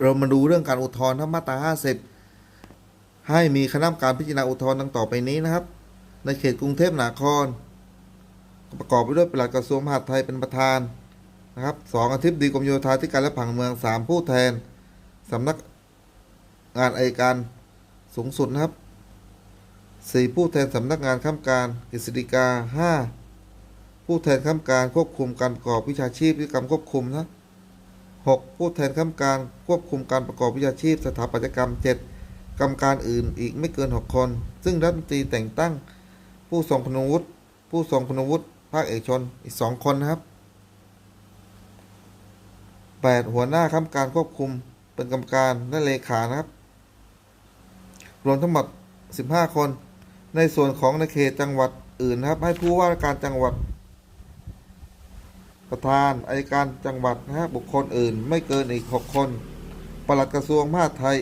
เรามาดูเรื่องการอุทธรณ์ทั้งมาตรา50 ให้มีคณะกรรมการพิจารณาอุทธรณ์ดังต่อไปนี้นะครับ ในเขตกรุงเทพมหานคร ประกอบไปด้วยปลัดกระทรวงมหาดไทยเป็นประธานนะครับสองอาทิตย์ดีกรมโยธาธิการและผังเมืองสามผู้แทนสำนักงานอัยการสูงสุดนะครับสี่ผู้แทนสำนักงานข้ามการกฤษฎีกาห้าผู้แทนข้ามการควบคุมการประกอบวิชาชีพวิกรรมควบคุมนะ หกผู้แทนข้ามการควบคุมการประกอบวิชาชีพสถาปัตยกรรมเจ็ดกรรมการอื่นอีกไม่เกินหกคน ซึ่งรัฐมนตรีแต่งตั้ง ผู้ทรงคุณวุฒิผู้ทรงคุณวุฒิภาคเอกชนอีกสองคนนะครับ 8 หัวหน้าค้ำการควบคุมเป็นกรรมการและเลขานะครับ รวมทั้งหมด 15 คน ในส่วนของในเขตจังหวัดอื่นนะครับ ให้ผู้ว่าการจังหวัด ประธานอายการจังหวัดนะฮะบุคคลอื่น ไม่เกินอีก 6 คนปลัดกระทรวงมหาดไทย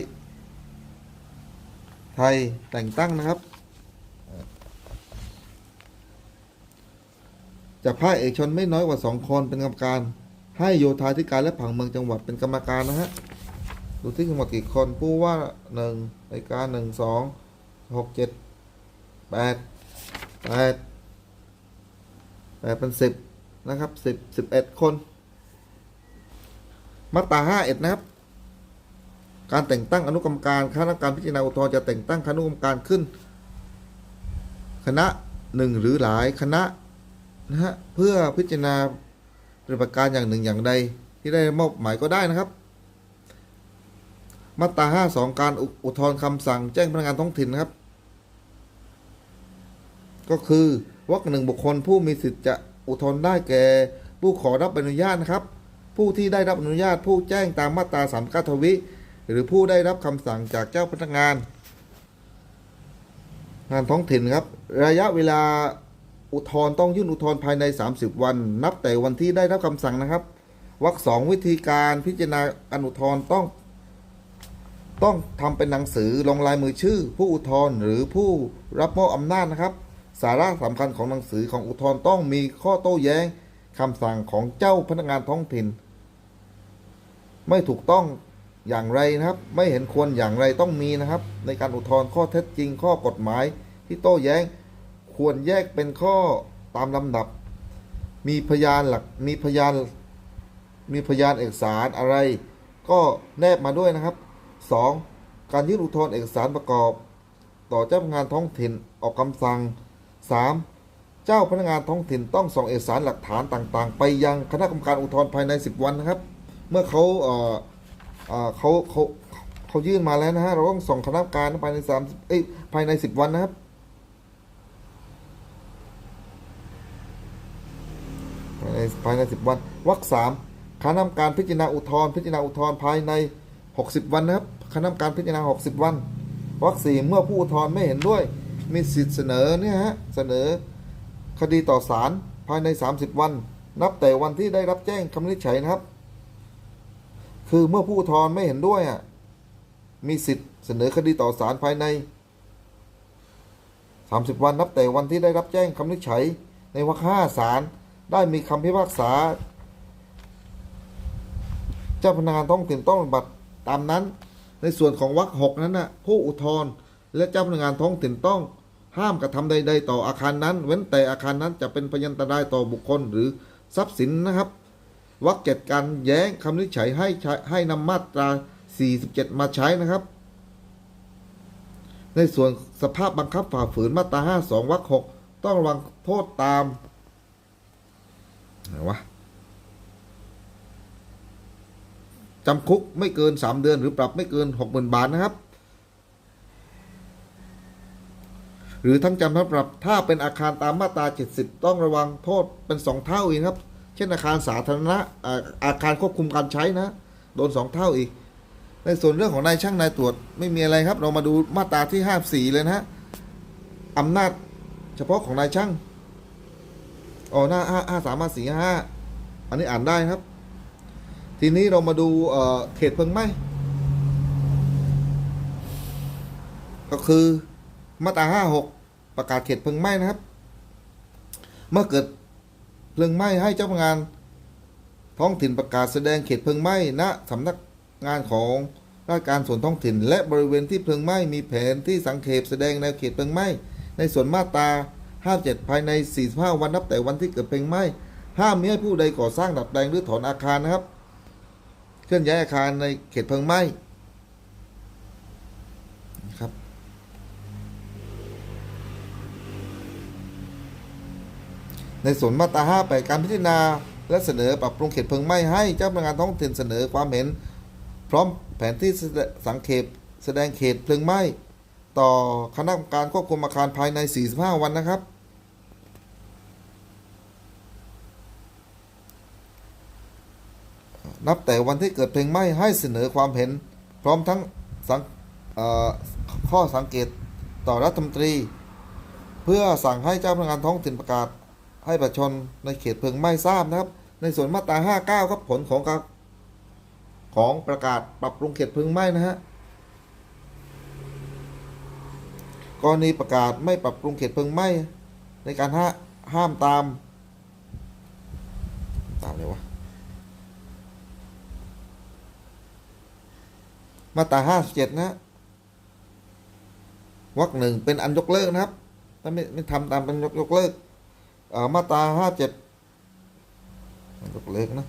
ไทยแต่งตั้งนะครับจากภาคเอกชนไม่น้อยกว่า 2 คนเป็นกรรมการ ให้โยธาธิการและผังเมืองจังหวัดเป็นกรรมการนะฮะดูที่ทั้งหมดกี่คนผู้ว่าหนึ่งรายการหนึ่งสองหกเจ็ดแปดแปดแปดเป็นสิบ นะครับสิบสิบเอ็ดคนมาตราห้าเอ็ดนะครับ การแต่งตั้งอนุกรรมการคณะกรรมการพิจารณาอุทธรณ์จะแต่งตั้งคณะกรรมการขึ้น คณะหนึ่งหรือหลายคณะนะฮะเพื่อพิจารณาปฏิบัติการอย่างหนึ่งอย่างใดที่ได้มอบหมายก็ได้นะครับ มาตรา52การอุอุทธรณ์คำสั่งแจ้งพนักงานท้องถิ่นนะครับ ก็คือวรรคหนึ่งบุคคลผู้มีสิทธิ์จะ อุทธรณ์ได้แก่ ผู้ขอรับอนุญาตนะครับ ผู้ที่ได้รับอนุญาตผู้แจ้งตามมาตรา3 9ทวิ หรือผู้ได้รับคำสั่งจากเจ้าพนักงาน งานท้องถิ่นครับ ระยะเวลาอุทธรณ์ต้องยื่นอุทธรณ์ภายใน 30 วัน นับแต่วันที่ได้รับคำสั่งนะครับวรรคสองวิธีการพิจารณาการอุทธรณ์ต้อง ต้องทำเป็นหนังสือลงลายมือชื่อ ผู้อุทธรณ์หรือผู้รับมอบอำนาจนะครับ สาระสำคัญของหนังสือของอุทธรณ์ต้องมีข้อโต้แย้งคำสั่งของเจ้าพนักงานท้องถิ่น ไม่ถูกต้องอย่างไรนะครับ ไม่เห็นควรอย่างไรต้องมีนะครับ ในการอุทธรณ์ข้อเท็จจริงข้อกฎหมาย ที่โต้แย้งควรแยกเป็นข้อตามลำดับ มีพยานหลักมีพยานมีพยานเอกสารอะไร ก็แนบมาด้วยนะครับ 2. การยื่นอุทธรณ์เอกสารประกอบ ต่อเจ้าพนักงานท้องถิ่นออกคำสั่ง 3. เจ้าพนักงานท้องถิ่นต้องส่งเอกสารหลักฐานต่างๆ ไปยังคณะกรรมการอุทธรณ์ภายใน 10 วันนะครับ เมื่อเขาเอ่อเอ่อเขาเขาเขายื่นมาแล้วนะฮะเราต้องส่งคณะกรรมการภายใน3เอ้ยภายใน 10 วันนะครับภายในภายในสิบวันวรรคสามคณะกรรมการพิจารณาอุทธรณ์พิจารณาอุทธรณ์ภายในหกสิบวันนะครับคณะกรรมการพิจารณาหกสิบวันวรรคสี่เมื่อผู้อุทธรณ์ไม่เห็นด้วย มีสิทธิ์เสนอเนี่ยฮะเสนอคดีต่อศาลภายใน 30 วัน นับแต่วันที่ได้รับแจ้งคำวินิจฉัยนะครับ คือเมื่อผู้อุทธรณ์ไม่เห็นด้วยอะมีสิทธิ์เสนอคดีต่อศาลภายใน 30 วันนับแต่วันที่ได้รับแจ้งคำวินิจฉัย ในวรรคห้าศาลได้มีคำพิพากษา เจ้าพนักงานท้องถิ่นต้องปฏิบัติตามนั้น ในส่วนของวรรคหกนั้นนะผู้อุทธรณ์และเจ้าพนักงานท้องถิ่นต้อง ห้ามกระทำใดๆต่ออาคารนั้น เว้นแต่อาคารนั้นจะเป็นพยันตรายต่อบุคคลหรือทรัพย์สินนะครับวรรคเจ็ดการแย้งคำวินิจฉัยให้ใช้ให้นำมาตรา 47 มาใช้นะครับ ในส่วนสภาพบังคับฝ่าฝืนมาตรา 52 วรรคหกต้องระวังโทษตามไหนวะจำคุกไม่เกิน 3 เดือนหรือปรับไม่เกิน 60,000 บาทนะครับ หรือทั้งจำทั้งปรับ ถ้าเป็นอาคารตามมาตรา 70 ต้องระวังโทษเป็น 2 เท่าอีกครับ เช่นอาคารสาธารณะอาคารควบคุมการใช้นะ โดน 2 เท่าอีก ในส่วนเรื่องของนายช่างนายตรวจไม่มีอะไรครับ เรามาดูมาตราที่ 54 เลยนะฮะอำนาจเฉพาะของนายช่างอ๋อหน้าห้าสามสี่ห้าอันนี้อ่านได้ครับ ทีนี้เรามาดูเเขตเพลิงไหม้ก็คือ มาตราห้าหกประกาศเขตเพลิงไหม้นะครับ เมื่อเกิดเพลิงไหม้ให้เจ้าพนักงาน ท้องถิ่นประกาศแสดงเขตเพลิงไหม้ณสำนักงานของราชการส่วนท้องถิ่น และบริเวณที่เพลิงไหม้มีแผนที่สังเขปแสดงแนวเขตเพลิงไหม้ในส่วนมาตรา57 ภายใน 45 วันนับแต่วันที่เกิดเพลิงไหม้ห้ามมิให้ผู้ใดก่อสร้างดัดแปลงหรือถอนอาคารนะครับ เคลื่อนย้ายอาคารในเขตเพลิงไหม้นะครับ ในส่วนมาตรา5ไปการพิจารณา และเสนอปรับปรุงเขตเพลิงไหม้ให้เจ้าพนักงานท้องถิ่นเสนอความเห็น พร้อมแผนที่สังเขปแสดงเขตเพลิงไหม้ต่อคณะกรรมการควบคุมอาคารภายใน 45 วันนะครับ นับแต่วันที่เกิดเพลิงไหม้ให้เสนอความเห็น พร้อมทั้งงข้อสังเกตต่อรัฐมนตรี เพื่อสั่งให้เจ้าพนักงานท้องถิ่นประกาศ ให้ประชาชนในเขตเพลิงไหม้ทราบนะครับ ในส่วนมาตรา 59 ครับผลของการของประกาศปรับปรุงเขตเพลิงไหม้นะฮะกรณีประกาศไม่ปรับปรุงเขตเพลิงไหม้ในการห้าห้ามตาม ตามเลยวะมาตรา 57 นะฮะวรรคหนึ่งเป็นอันยกเลิกนะครับ ถ้าไม่ไม่ทำตามเป็นยกยกเลิก มาตรา57อันยกเลิกนะ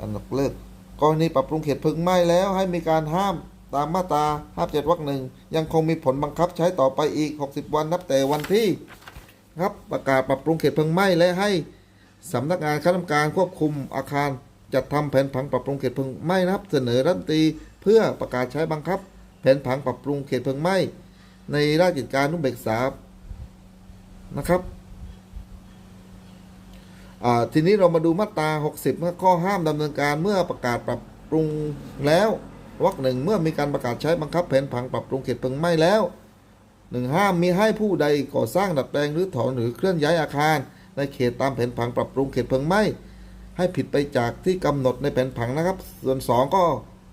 อันยกเลิกกรณีปรับปรุงเขตพลิงไหม้แล้วให้มีการห้ามตามมาตรา57วรรคหนึ่งยังคงมีผลบังคับใช้ต่อไปอีก 60 วันนับแต่วันที่ครับประกาศปรับปรุงเขตเพลิงไหม้และให้สำนักงานคณะกรรมการควบคุมอาคารจัดทำแผนผังปรับปรุงเขตเพลิงไหม้นะครับ เสนอรัฐมนตรีเพื่อประกาศใช้บังคับ แผนผังปรับปรุงเขตเพลิงไหม้ในราชกิจการนุเบกษานะครับ ทีนี้เรามาดูมาตรา 60นะข้อห้ามดำเนินการเมื่อประกาศปรับปรุงแล้ววรรคหนึ่งเมื่อมีการประกาศใช้บังคับแผนผังปรับปรุงเขตเพลิงไหม้แล้วหนึ่งห้ามมีให้ผู้ใดก่อสร้างดัดแปลงหรือถอนหรือเคลื่อนย้ายอาคาร ในเขตตามแผนผังปรับปรุงเขตเพลิงไหม้ให้ผิดไปจากที่กำหนดในแผนผังนะครับ ส่วน 2 ก็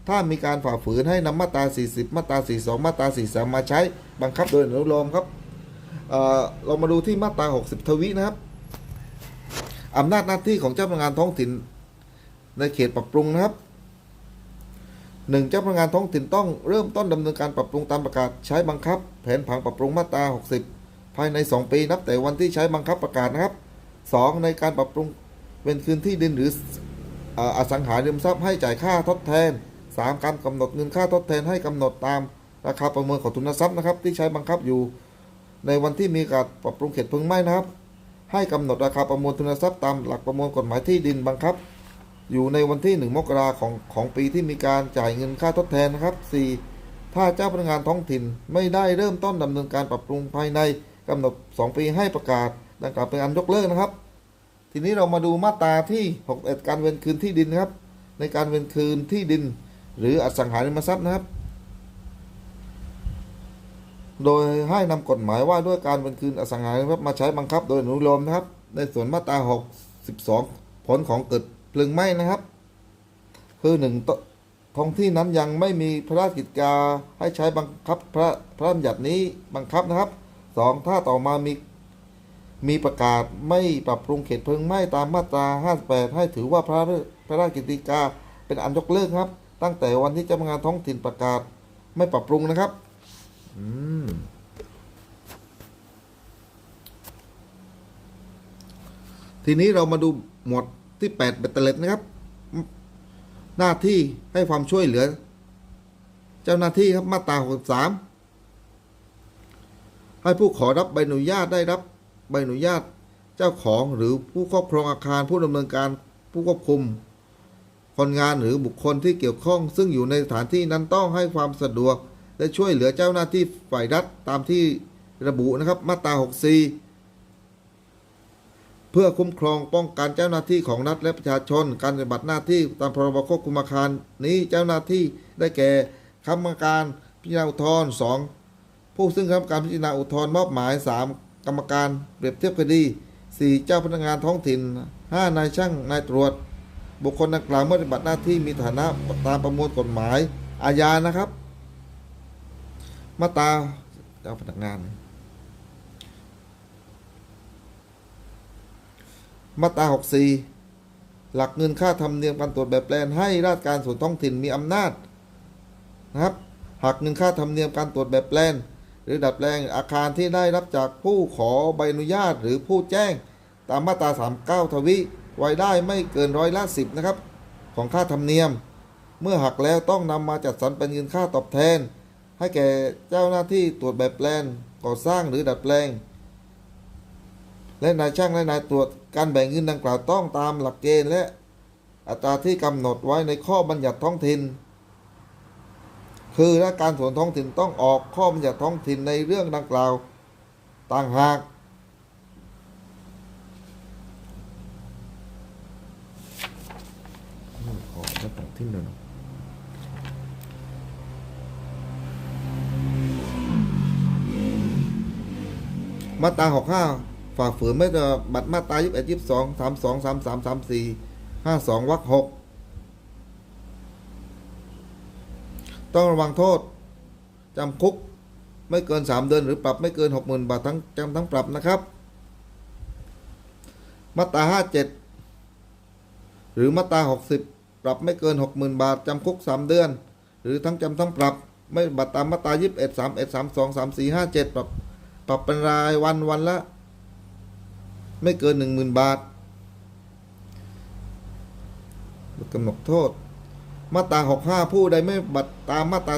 ถ้ามีการฝ่าฝืนให้นำมาตรา 40 มาตรา 42 มาตรา 43 มาใช้บังคับโดยอนุโลมครับเเรามาดูที่มาตรา 60 ทวินะครับ อำนาจหน้าที่ของเจ้าพนักงานท้องถิ่น ในเขตปรับปรุงนะครับหนึ่งเจ้าพนักงานท้องถิ่นต้องเริ่มต้นดำเนินการปรับปรุงตามประกาศใช้บังคับ แผนผังปรับปรุงมาตรา 60 ภายใน 2 ปีนับแต่วันที่ใช้บังคับประกาศนะครับ 2 ในการปรับปรุงเป็นคืนที่ดินหรืออสังหาริมทรัพย์ให้จ่ายค่าทดแทน 3 การกำหนดเงินค่าทดแทนให้กำหนดตามราคาประเมินของทุนทรัพย์นะครับที่ใช้บังคับอยู่ ในวันที่มีการปรับปรุงเขตพลิงไม้นะครับ ให้กำหนดราคาประมวลทุนทรัพย์ตามหลักประมวลกฎหมายที่ดินบังคับ อยู่ในวันที่ 1 มกราของของปีที่มีการจ่ายเงินค่าทดแทนนะครับ 4. ถ้าเจ้าพนักงานท้องถิ่นไม่ได้เริ่มต้นดำเนินการปรับปรุงภายในกำหนด 2 ปีให้ประกาศ ดังกล่าวเป็นอันยกเลิกนะครับ ทีนี้เรามาดูมาตราที่ 61 การเวนคืนที่ดินนะครับ ในการเวนคืนที่ดิน หรืออสังหาริมทรัพย์นะครับ โดยให้นำกฎหมายว่าด้วยการเวนคืนอสังหาริมทรัพย์มาใช้บังคับโดยอนุโลมนะครับ ในส่วนมาตรา 62 ผลของเกิดเพลิงไหม้นะครับ คือหนึ่งท้องที่นั้นยังไม่มีพระราชกิจการให้ใช้บังคับพระพระราชบัญญัตินี้บังคับนะครับสองถ้าต่อมามีมีประกาศไม่ปรับปรุงเขตเพลิงไหม้ตามมาตรา 58 ให้ถือว่าพระพระราชกิจการเป็นอันยกเลิกครับ ตั้งแต่วันที่เจ้าพนักงานท้องถิ่นประกาศไม่ปรับปรุงนะครับ อืมทีนี้เรามาดูหมวดที่8เบตเตเล็ดนะครับ หน้าที่ให้ความช่วยเหลือ เจ้าหน้าที่ครับมาตรา63 ให้ผู้ขอรับใบอนุญาตได้รับใบอนุญาตเจ้าของหรือผู้ครอบครองอาคารผู้ดำเนินการผู้ควบคุม คนงานหรือบุคคลที่เกี่ยวข้อง ซึ่งอยู่ในสถานที่นั้นต้องให้ความสะดวก และช่วยเหลือเจ้าหน้าที่ฝ่ายรัฐตามที่ระบุนะครับมาตรา 64 เพื่อคุ้มครองป้องกันเจ้าหน้าที่ของรัฐและประชาชน การปฏิบัติหน้าที่ตามพรบควบคุมอาคารนี้เจ้าหน้าที่ได้แก่คณะกรรมการพิจารณาอุทธรณ์สองผู้ซึ่งคณะกรรมการพิจารณาอุทธรณ์มอบหมาย 3 กรรมการเปรียบเทียบคดี 4 เจ้าพนักงานท้องถิ่น 5 นายช่างนายตรวจ บุคคลดังกล่าวเมื่อปฏิบัติหน้าที่มีฐานะตามประมวลกฎหมายอาญานะครับ มาตราเจ้าพนักงาน มาตรา64 หลักเงินค่าธรรมเนียมการตรวจแบบแปลนให้ราชการส่วนท้องถิ่นมีอำนาจนะครับหักเงินค่าธรรมเนียมการตรวจแบบแปลน หรือดัดแปลงอาคารที่ได้รับจากผู้ขอใบอนุญาตหรือผู้แจ้ง ตามมาตรา 39 ทวิไว้ได้ไม่เกินร้อยละสิบนะครับ ของค่าธรรมเนียม เมื่อหักแล้วต้องนำมาจัดสรรเป็นเงินค่าตอบแทน ให้แก่เจ้าหน้าที่ตรวจแบบแปลนก่อสร้างหรือดัดแปลง และนายช่างและนายตรวจการแบ่งเงินดังกล่าวต้องตามหลักเกณฑ์และอัตราที่กำหนดไว้ในข้อบัญญัติท้องถิ่น คือและการส่วนท้องถิ่นต้องออกข้อบัญญัติท้องถิ่นในเรื่องดังกล่าวต่างหาก ขอจะต้องทิ้งเลยนะ มาตราหกห้าฝ่าฝืนไม่จะบัตรมาตรายี่สิบเอ็ดยี่สิบสองสามสองสามสามสามสี่ห้าสองวรรคหกต้องระวังโทษจำคุกไม่เกินสามเดือนหรือปรับไม่เกินหกหมื่นบาททั้งจำทั้งปรับนะครับ มาตราห้าเจ็ดหรือมาตรา60 ปรับไม่เกิน 60,000 บาทจำคุก 3 เดือน หรือทั้งจำทั้งปรับ ไม่บัตรตามมาตรา21 31 32 34 57 ปรับ ปรับเป็นรายวันวันละ ไม่เกิน10,000บาทกำหนดโทษ มาตรา65ผู้ใดไม่บัตรตามมาตรา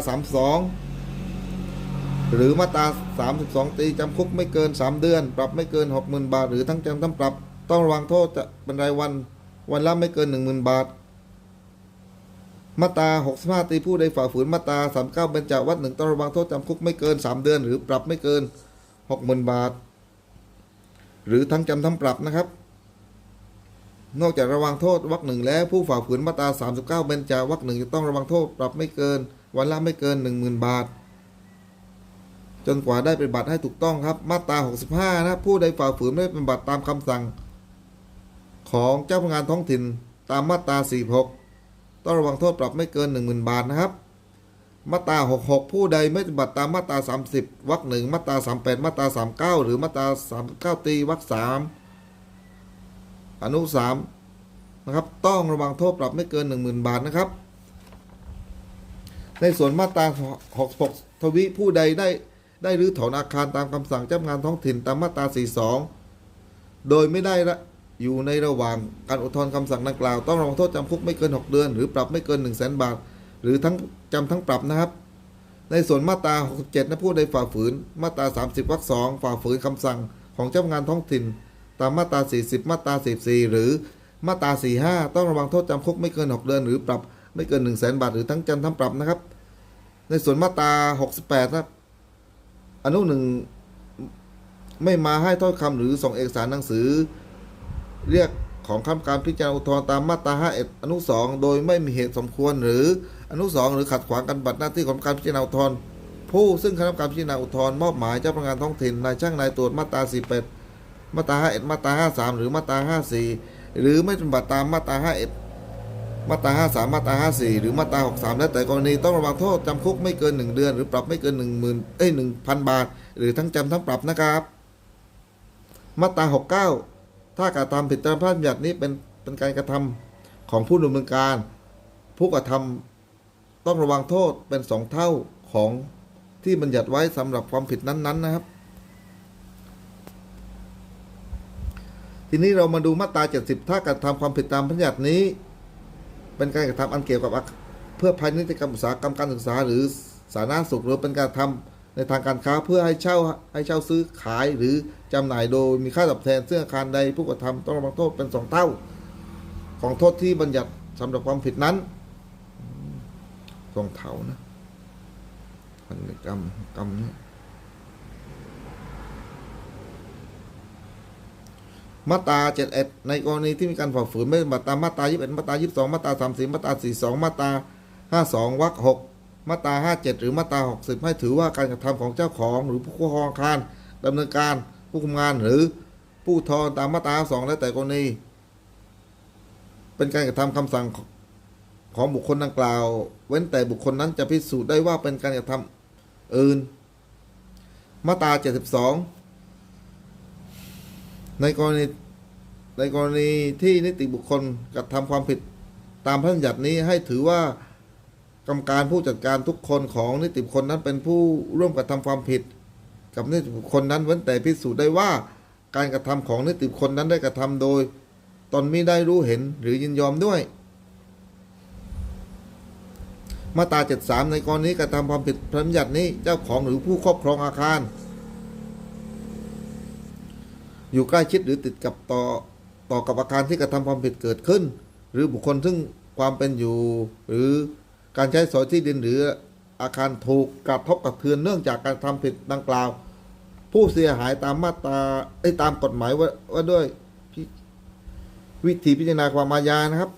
32หรือมาตรา32 ตีจำคุกไม่เกิน 3 เดือน ปรับไม่เกิน 60,000 บาท หรือทั้งจำทั้งปรับ ต้องระวังโทษจะเป็นรายวัน วันละไม่เกิน 10,000 บาท มาตรา65 ตีผู้ใดฝ่าฝืนมาตรา39เบญจวัตรหนึ่งต้องระวังโทษจำคุกไม่เกิน 3 เดือน หรือปรับไม่เกิน 60,000 บาท หรือทั้งจำทั้งปรับนะครับ นอกจากระวังโทษวรรคหนึ่งแล้วผู้ฝ่าฝืนมาตรา39เบญจาวัตรหนึ่งจะต้องระวังโทษปรับไม่เกิน วันละไม่เกิน 10,000 บาท จนกว่าได้เป็นบัตรให้ถูกต้องครับ มาตรา65นะผู้ใดฝ่าฝืนไม่เป็นบัตรตามคำสั่ง ของเจ้าพนักงานท้องถิ่นตามมาตรา46ต้องระวังโทษปรับไม่เกิน 10,000 บาทนะครับ มาตรา66 ผู้ใดไม่ปฏิบัติตามมาตรา 30วรรคหนึ่งมาตรา 38 มาตรา 39 หรือมาตรา 39 ตีวรรค3อนุ3นะครับ ต้องระวังโทษปรับไม่เกิน 10,000 บาทนะครับ ในส่วนมาตรา 66 ทวิผู้ใดได้ได้รื้อถอนอาคารตามคำสั่งเจ้าพนักงานท้องถิ่นตามมาตรา 42 โดยไม่ได้ละอยู่ในระหว่างการอุทธรณ์คำสั่งดังกล่าว ต้องระวังโทษจำคุกไม่เกิน 6 เดือน หรือปรับไม่เกิน 1 0 0 0 0แบาท หรือทั้งจำทั้งปรับนะครับ ในส่วนมาตรา 67นะผู้ใดฝ่าฝืน มาตรา 30วรรคสองฝ่าฝืนคำสั่งของเจ้าพนักงานท้องถิ่น ตามมาตรา 40 มาตรา 44 หรือมาตรา 45 ต้องระวังโทษจำคุกไม่เกิน 6 เดือน หรือปรับไม่เกิน 1 0 0 0 0แบาท หรือทั้งจำทั้งปรับนะครับ ในส่วนมาตรา 68นะอนุหนึ่งไม่มาให้ถ้อยคำหรือส่งเอกสารหนังสือ เรียกของคำการพิจารณาอุทธรณ์ตามมาตรา 51 อนุ 2 โดยไม่มีเหตุสมควรหรือ อนุ2หรือขัดขวางการปฏิบัติหน้าที่ของการพิจารณาอุทธรณ์ผู้ซึ่งคณะกรรมการพิจารณาอุทธรณ์มอบหมายเจ้าพนักงานท้องถิ่นนายช่างนายตรวจมาตรา48มาตรา51มาตรา53 หรือมาตรา54 หรือไม่ปฏิบัติตามมาตรา51มาตรา53 มาตรา54 หรือมาตรา63และแต่กรณีต้องระวังโทษจำคุกไม่เกิน 1 เดือน หรือปรับไม่เกิน 1 0,000เอ้ย1,000 บาท หรือทั้งจำทั้งปรับนะครับมาตรา69 ถ้ากระทำผิดตามพระราชบัญญัตินี้เป็นเป็นการกระทำของผู้ดำเนินการ ผู้กระทำ ต้องระวังโทษเป็นสองเท่าของที่บัญญัติไว้สำหรับความผิดนั้นๆนะครับ ทีนี้เรามาดูมาตรา 70 ถ้าการทำความผิดตามบัญญัตินี้ เป็นการกระทำอันเกี่ยวกับเพื่อภายในกิกรรมอุตสาหกรรมการศึกษาหรือสาธารณสุขหรือเป็นการทำในทางการค้าเพื่อให้เช่าให้เช่าซื้อขายหรือจำหน่ายโดยมีค่าตอบแทนซึ่งอาคารใดผู้กระทำต้องระวังโทษเป็นสองเท่า ของโทษที่บัญญัติสำหรับความผิดนั้น สองเท่านะพันกรรมกรรมเนี่ยมาตรา71ในกรณีที่มีการฝ่าฝืนไม่ปฏิบัติตามมาตรา21มาตรา22มาตรา30มาตรา42มาตรา52วรรค6มาตรา57หรือมาตรา60ให้ถือว่าการกระทำของเจ้าของ หรือผู้ครองอาคารดำเนินการผู้คุมงานหรือผู้ทอนตามมาตรา2แล้วแต่กรณีเป็นการกระทำคำสั่ง ของบุคคลดังกล่าว เว้นแต่บุคคลนั้นจะพิสูจน์ได้ว่าเป็นการกระทำอื่น มาตรา 72 ในกรณีในกรณีที่นิติบุคคลกระทำความผิดตามพระบัญญัตินี้ให้ถือว่ากรรมการผู้จัดการทุกคนของนิติบุคคลนั้นเป็นผู้ร่วมกระทำความผิด กับนิติบุคคลนั้นเว้นแต่พิสูจน์ได้ว่าการกระทำของนิติบุคคลนั้นได้กระทำโดย ตนไม่ได้รู้เห็นหรือยินยอมด้วย มาตรา73 ในกรณีกระทำความผิดพระบัญญัตินี้เจ้าของหรือผู้ครอบครองอาคารอยู่ใกล้ชิดหรือติดกับต่อต่อกับอาคารที่กระทำความผิดเกิดขึ้น หรือบุคคลซึ่งความเป็นอยู่ หรือการใช้สอยที่ดินหรืออาคารถูกกระทบกระเทือนเนื่องจากการทำผิดดังกล่าว ผู้เสียหายตามมาตราไอ้ตามกฎหมายว่าว่าด้วยวิธีพิจารณาความอาญานะครับ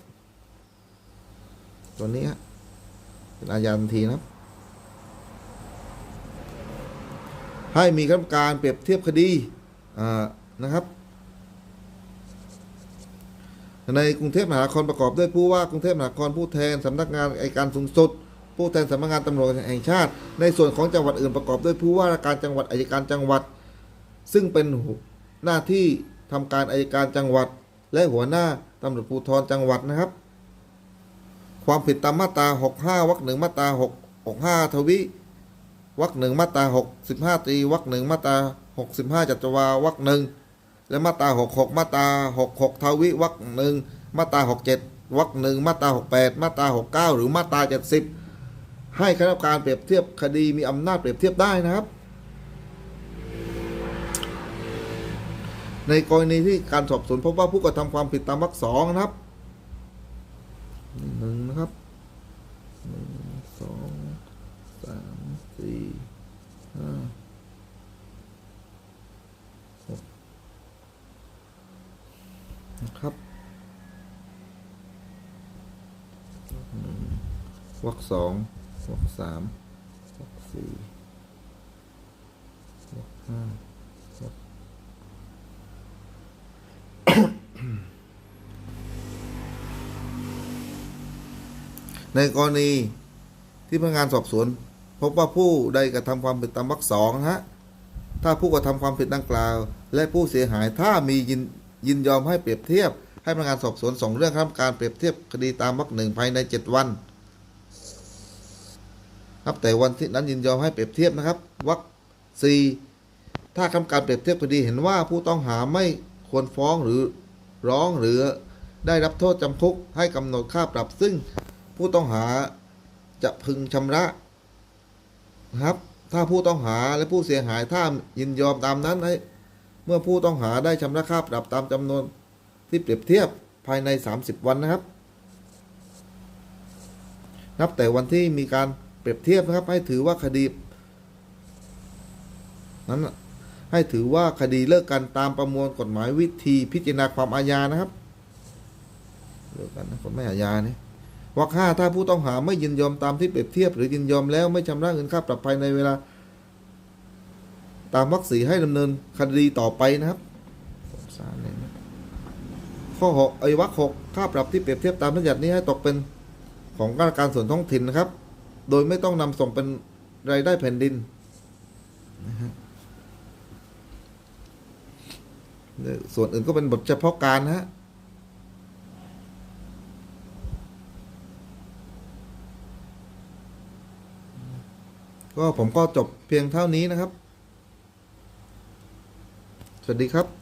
ตัวนี้ฮะ เป็นอาญาทันทีนะครับ ให้มีคณะกรรมการเปรียบเทียบคดีนะครับ ในกรุงเทพมหานครประกอบด้วยผู้ว่ากรุงเทพมหานครผู้แทนสำนักงานอัยการสูงสุดผู้แทนสำนักงานตำรวจแห่งชาติ ในส่วนของจังหวัดอื่นประกอบด้วยผู้ว่าราชการจังหวัดอัยการจังหวัด ซึ่งเป็นหน้าที่ทำการอัยการจังหวัด และหัวหน้าตำรวจภูธรจังหวัดนะครับ ความผิดตามมาตรา 65วรรคหนึ่งมาตรา6 65 ทวิวรรคหนึ่งมาตรา65ตรีวรรคหนึ่งมาตรา65จัตวาวรรคหนึ่งและมาตรา66มาตรา66 ทวิวรรคหนึ่งมาตรา67วรรคหนึ่งมาตรา68 มาตรา69 หรือมาตรา70 ให้คณะกรรมการเปรียบเทียบคดีมีอำนาจเปรียบเทียบได้นะครับ ในกรณีที่การสอบสวนพบว่าผู้กระทำความผิดตามวรรคสองนะครับ หนึ่งนะครับหนึ่งสองสามสี่ห้าหกนะครับหนึ่งวรรคสองวรรคสามวรรคสี่วรรคห้า ในกรณีที่พนักงานสอบสวน พบว่าผู้ใดกระทำความผิดตามวรรคสองฮะถ้าผู้กระทำความผิดดังกล่าว และผู้เสียหายถ้ามียินยินยอมให้เปรียบเทียบ ให้พนักงานสอบสวนส่งเรื่องครับการเปรียบเทียบคดีตามวรรคหนึ่งภายในเจ็ดวันครับแต่วันที่นั้นยินยอมให้เปรียบเทียบนะครับวรรคสี่ถ้าทำการเปรียบเทียบคดีเห็นว่าผู้ต้องหาไม่ควรฟ้องหรือร้องหรือได้รับโทษจำคุกให้กำหนดค่าปรับซึ่ง ผู้ต้องหาจะพึงชำระนะครับ ถ้าผู้ต้องหาและผู้เสียหายถ้ายินยอมตามนั้นให้เมื่อผู้ต้องหาได้ชำระค่าปรับตามจำนวนที่เปรียบเทียบภายใน 30 วันนะครับ นับแต่วันที่มีการเปรียบเทียบนะครับ ให้ถือว่าคดีนั้นให้ถือว่าคดีเลิกกันตามประมวลกฎหมายวิธีพิจารณาความอาญานะครับเลิกกันนะกฎหมายอาญานี่ วรรคห้าถ้าผู้ต้องหาไม่ยินยอมตามที่เปรียบเทียบ หรือยินยอมแล้วไม่ชำระเงินค่าปรับภายในเวลา ตามวรรคสี่ให้ดำเนินคดีต่อไปนะครับสารเลยนะข้อหกไอ้วรรคหกค่าปรับที่เปรียบเทียบตามบัญญัตินี้ให้ตกเป็นของราชการส่วนท้องถิ่นนะครับ โดยไม่ต้องนำส่งเป็นรายได้แผ่นดินนะฮะส่วนอื่นก็เป็นบทเฉพาะการนะฮะ ก็ผมก็จบเพียงเท่านี้นะครับ สวัสดีครับ